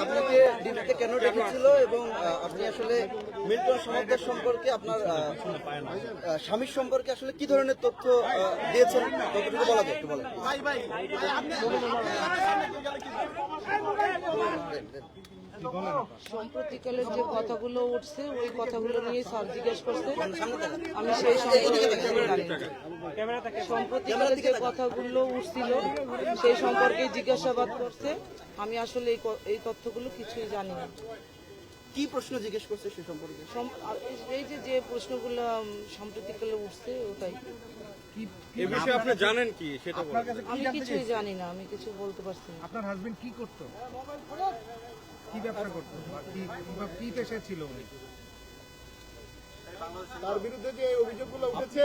আপনাকে কেন এবং আপনি আসলে মিল্টন সম্পর্কে আপনার স্বামীর সম্পর্কে আসলে কি ধরনের তথ্য দিয়েছেন কতটুকু বলা যায় একটু বলেন সম্প্রতিকালের যে কথাগুলো উঠছে ওই কথাগুলো নিয়ে স্যার জিজ্ঞেস করছে আমি সেই সম্পর্কে না। যে কথাগুলো উঠছিল সেই সম্পর্কে জিজ্ঞাসাবাদ করছে আমি আসলে এই তথ্যগুলো কিছুই জানি না কি প্রশ্ন জিজ্ঞেস করছে সে সম্পর্কে? এই- এই যে যে প্রশ্নগুলো উম, সম্প্রতিকালে উঠছে ওটাই। এ বিষয়ে আপনি জানেন কি সেটা বলুন। আমি কিছুই জানি না আমি কিছু বলতে পারছি না। আপনার হাজবেন্ড কি করতো? কি ব্যবসা করতো? কি পেশায় ছিল উনি? তার বিরুদ্ধে যে অভিযোগগুলো উঠেছে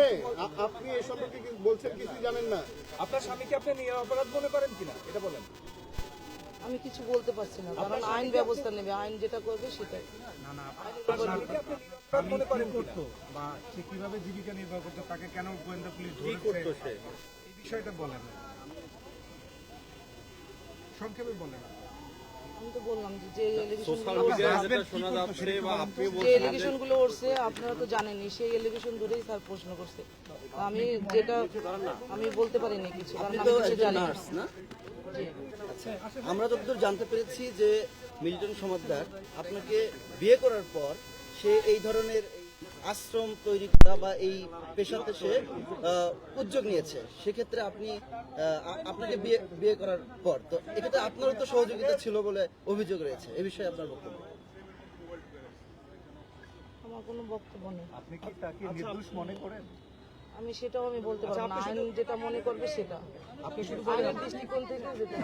আপনি এ সম্পর্কে বলছেন কিছুই জানেন না। আপনার স্বামীকে আপনি নিয়ে অপরাধ মনে করেন কিনা? এটা বলেন। আমি কিছু বলতে পারছি না কারণ আইন ব্যবস্থা নেবে আইন যেটা করবে সেটাই। না না আপনি করেন করতো বা সে কীভাবে জীবিকা নির্বাহ করতো তাকে কেন গোয়েন্দা পুলিশ বিষয়টা বলেন। সংক্ষেপে বলেন। আমি তো বললাম যে যে এলিগেশনগুলো উঠছে আপনারা তো জানেনই সেই এলিগেশন ধরেই স্যার প্রশ্ন করছে। আমি যেটা আমি বলতে পারিনি কিছু কারণ আমি তো কিছু জানি না। নার্স না? আচ্ছা আমরা যতদূর জানতে পেরেছি যে মিল্টন সমাদ্দার আপনাকে বিয়ে করার পর সে এই ধরনের আশ্রম তৈরি করা বা এই পেশাতে সে উদ্যোগ নিয়েছে। সেক্ষেত্রে আপনি আপনাকে বিয়ে বিয়ে করার পর তো এক্ষেত্রে আপনারও তো সহযোগিতা ছিল বলে অভিযোগ রয়েছে। এ বিষয়ে আপনার বক্তব্য? আমার কোনো বক্তব্য নেই। আপনি কি তাকে নির্দোষ মনে করেন? আমি সেটাও আমি বলতে পারব না। আইন যেটা মনে করবে সেটা। আপনি শুধু আইনের দৃষ্টিকোণ থেকে যেটা।